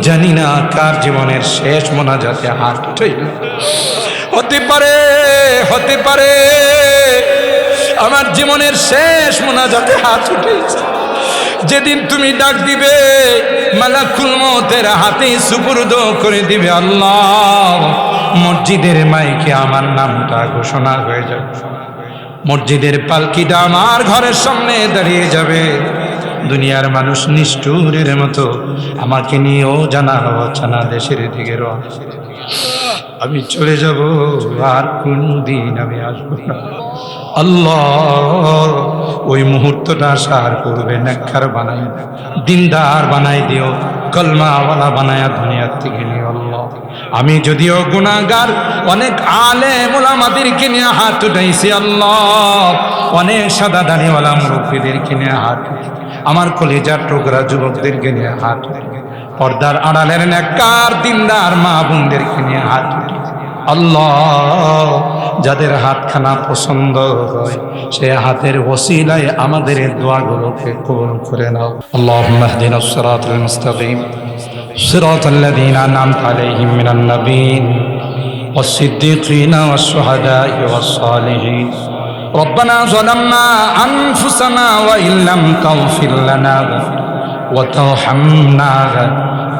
জানি না কার জীবনের শেষ মোনাজাতে উঠাইল হতে পারে হতে পারে, আমার জীবনের শেষ মোনাজাতে হাত উঠেছে। যেদিন তুমি ডাক দিবে, মালাকুল মতের হাতে সুপুর্দ করে দিবে আল্লাহ। মসজিদের মাইকে আমার নামটা ঘোষণা হয়ে যাবে। মসজিদের পালকিটা আমার ঘরের সামনে দাঁড়িয়ে যাবে। দুনিয়ার মানুষ নিষ্ঠুরের মতো। আমাকে নিয়েও জানা হচ্ছে না দেশের দিকে। আমি চলে যাব, আর কোনদিন আমি আসব না। আল্লাহ, ওই মুহূর্তটা সার করবে নাক্ষার বানাই দিনদার বানাই দিও। কলমাওয়ালা বানায়া দুনিয়ার থেকে আমি যদিও গুণাগার অনেক আলে মোলামাদেরকে নিয়ে হাত উঠাইছি আল্লাহ। অনেক সাদা দানিওয়ালা মুরব্বীদেরকে নিয়ে হাত আমার কলেজার টোকরা যুবকদেরকে নিয়ে হাত পর্দার আড়ালের নেককার, দিনদার মা বোনদেরকে নিয়ে হাত উঠিয়েছি আল্লাহ যাদের হাতখানা পছন্দ হয় সে হাতের ওসিলায় আমাদের এই দোয়াগুলোকে কবুল করে নাও আল্লাহ মাহদিন সিরাতুল মুস্তাকিম صراط الذين أنعمت عليهم من النبيين والصديقين والشهداء والصالحين ربنا ظلمنا أنفسنا وإن لم تغفر لنا وترحمنا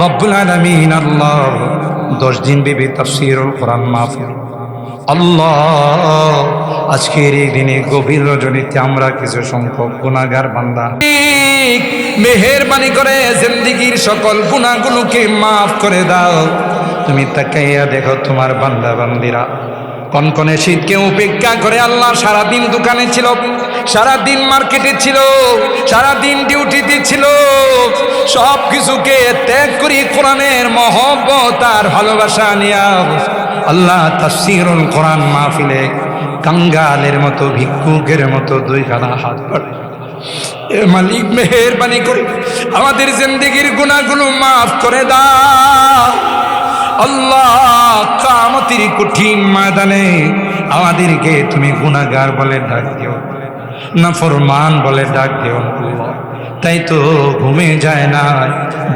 রব্বুল আলমিন আল্লাহ। দশ দিন বিবি তফসিরুল কোরআন মাহফিল। আল্লাহ আজকের এই দিনে গভীর রজনীতে আমরা কিছু সংখ্যক গুণাগার বান্দা। মেহেরবানি করে জিন্দিগির সকল গুণাগুলোকে মাফ করে দাও। তুমি তাকাইয়া দেখো তোমার বান্দা বান্দিরা কনকনে শীতকে উপেক্ষা করে আল্লাহ সারাদিন দোকানে ছিল সারাদিন মার্কেটে ছিল সারাদিন ডিউটিতে ছিল সব কিছুকে ত্যাগ করি কোরআনের মহব্বত আর ভালোবাসা নিয়া আল্লাহ তাফসিরুল কোরআন মাহফিলে কাঙ্গালের মতো, ভিক্ষুকের মতো দুই খানা হাত পাড়ে মালিক, মেহেরবানি করে আমাদের জিন্দগির গুণাগুলো মাফ করে দাও আল্লাহ কামতির কঠিন ময়দানে আমাদেরকে তুমি গুণাগার বলে ডাক দিও না ফরমান বলে ডাক দিও আল্লাহ। তাই তো ঘুমে যায় না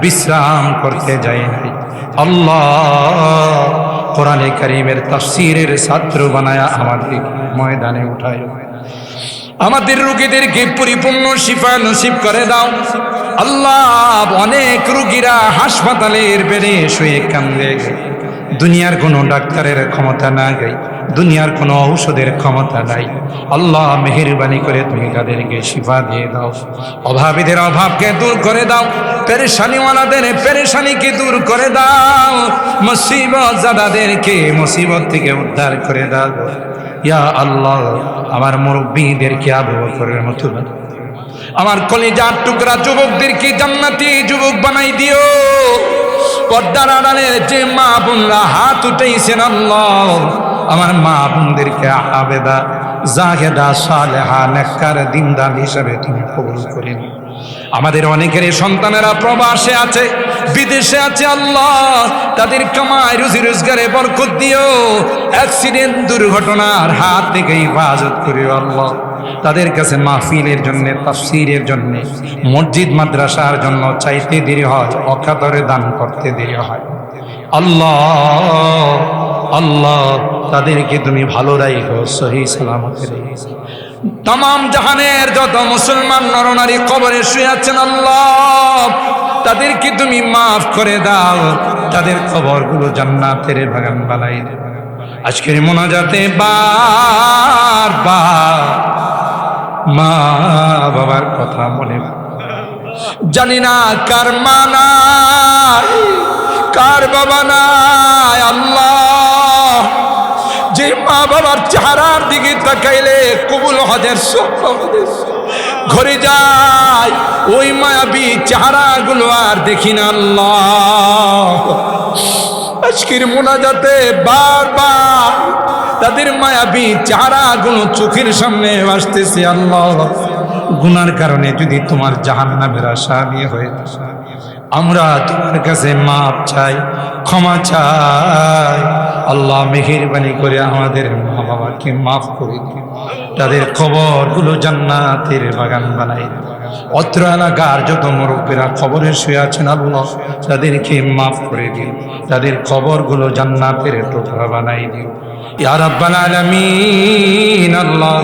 বিশ্রাম করতে যায় নাই। আল্লাহ কোরআনে করিমের তাফসিরের ছাত্র বানায়া আমাদের ময়দানে উঠায়। আমাদের রোগীদেরকে পরিপূর্ণ শিফা নসিব করে দাও। আল্লাহ অনেক রুগীরা হাসপাতালের বেড়ে শুয়ে কান্দে। দুনিয়ার কোনো ডাক্তারের ক্ষমতা না গাই। দুনিয়ার কোনো ঔষধের ক্ষমতা নাই। আল্লাহ মেহেরবানি করে তুমি তাদেরকে শিফা দিয়ে দাও। অভাবীদের অভাবকে দূর করে দাও। পেরেশানিওয়ালাদের পেরেশানিকে দূর করে দাও। মুসিবত জাদাদেরকে মুসিবত থেকে উদ্ধার করে দাও। ইয়া আল্লাহ, আমার মুরব্বীদেরকে আবু বকরের মতো। আমার কলিজার টুকরা যুবকদেরকে জান্নাতি যুবক বানাই দিও। পর্দার আড়ালে যে মা বোনরা হাত উঠেছেন আল্লাহ আমার মা বোনদেরকে আবেদা, জাহেদা, সালেহা, নেককার, দিনদার হিসাবে তুমি কবুল করেন। আমাদের অনেকের সন্তানেরা প্রবাসে আছে, বিদেশে আছে, আল্লাহ তাদের কামাই, রুজি রোজগারে বরকত দিও অ্যাক্সিডেন্ট দুর্ঘটনার হাত থেকে হেফাজত করিও আল্লাহ তাদের কাছে মাহফিলের জন্য, তাফসিরের জন্য, মসজিদ, মাদ্রাসার জন্য চাইতে দেরি হয়, অকাতরে দান করতে দেরি হয়। আল্লাহ আল্লাহ তাদেরকে তুমি ভালো রাখো সহি সালামতে তাম জাহানের যত মুসলমান নরনারী কবরে শুয়ে আছেন আল্লাহ, তাদেরকে তুমি মাফ করে দাও। তাদের খবরগুলো জান্নাতের বাগান দেবে। আজকের মোনাজাতে বার মা বাবার কথা মনে জানি না কার মা নাই, কার বাবা নাই, আল্লাহ। মা বাবার চেহারার দিকে তাকাইলে কবুল হজের আমাদের ঘরে যাই, ওই মায়াবি মায়াবী চেহারাগুলো আর দেখি না আল্লাহ। আজকের মোনাজাতে বারবার তাদের মায়াবি মায়াবী চেহারাগুলো চোখের সামনে আসতেছে আল্লাহ। গুনার কারণে যদি তোমার জাহান নামের আসামি হয়ে, আমরা তোমার কাছে মাপ চাই, ক্ষমা চাই। আল্লাহ মেহেরবানি করে আমাদের মা বাবাকে মাফ করে তাদের খবরগুলো জান্নাতের বাগান বানাই। অত্র এলাকার যত মুরব্বীরা খবরে শুয়ে আছেন আল্লাহ তাদেরকে মাফ করে দিন। তাদের খবরগুলো জান্নাতের টুকরা বানাই দিন। আল্লাহ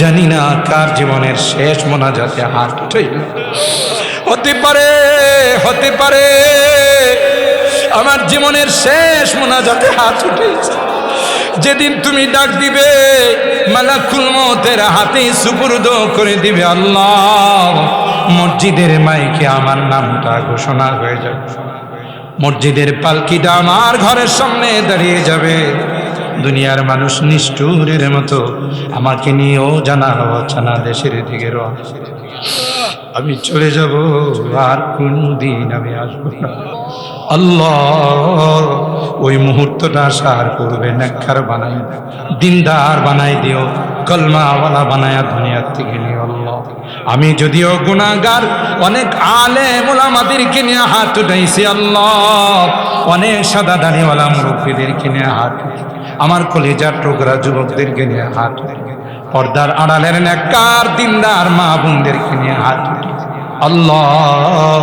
জানি না কার জীবনের শেষ মোনাজাতে উঠাইল হতে পারে হতে পারে। আমার জীবনের শেষ মোনাজাতে হাত উঠেছে। যেদিন তুমি ডাক দিবে, মালাকুল মতের হাতে সুপুর্দ করে দিবে আল্লাহ। মসজিদের মাইকে আমার নামটা ঘোষণা হয়ে যাবে। মসজিদের পালকিটা আমার ঘরের সামনে দাঁড়িয়ে যাবে। দুনিয়ার মানুষ নিষ্ঠুরের মতো আমাকে নিয়েও জানা হচ্ছে না দেশের দিকে আমি চলে যাব, আর কোনদিন আমি আসব না। আল্লাহ, ওই মুহূর্তটা সার করবে, নেককার বানাই দিনদার বানাই দিও, কলমাওয়ালা বানায়া দুনিয়ার থেকে নিও আল্লাহ। আমি যদিও গুণাগার অনেক আলে মোলামাদেরকে নিয়ে হাত উঠাইছি আল্লাহ। অনেক সাদা দাড়িওয়ালা মুরব্বীদেরকে নিয়ে হাত আমার কলেজার টোকরা যুবকদেরকে নিয়ে হাত পর্দার আড়ালের নেককার, দিনদার মা বোনদেরকে নিয়ে হাত আল্লাহ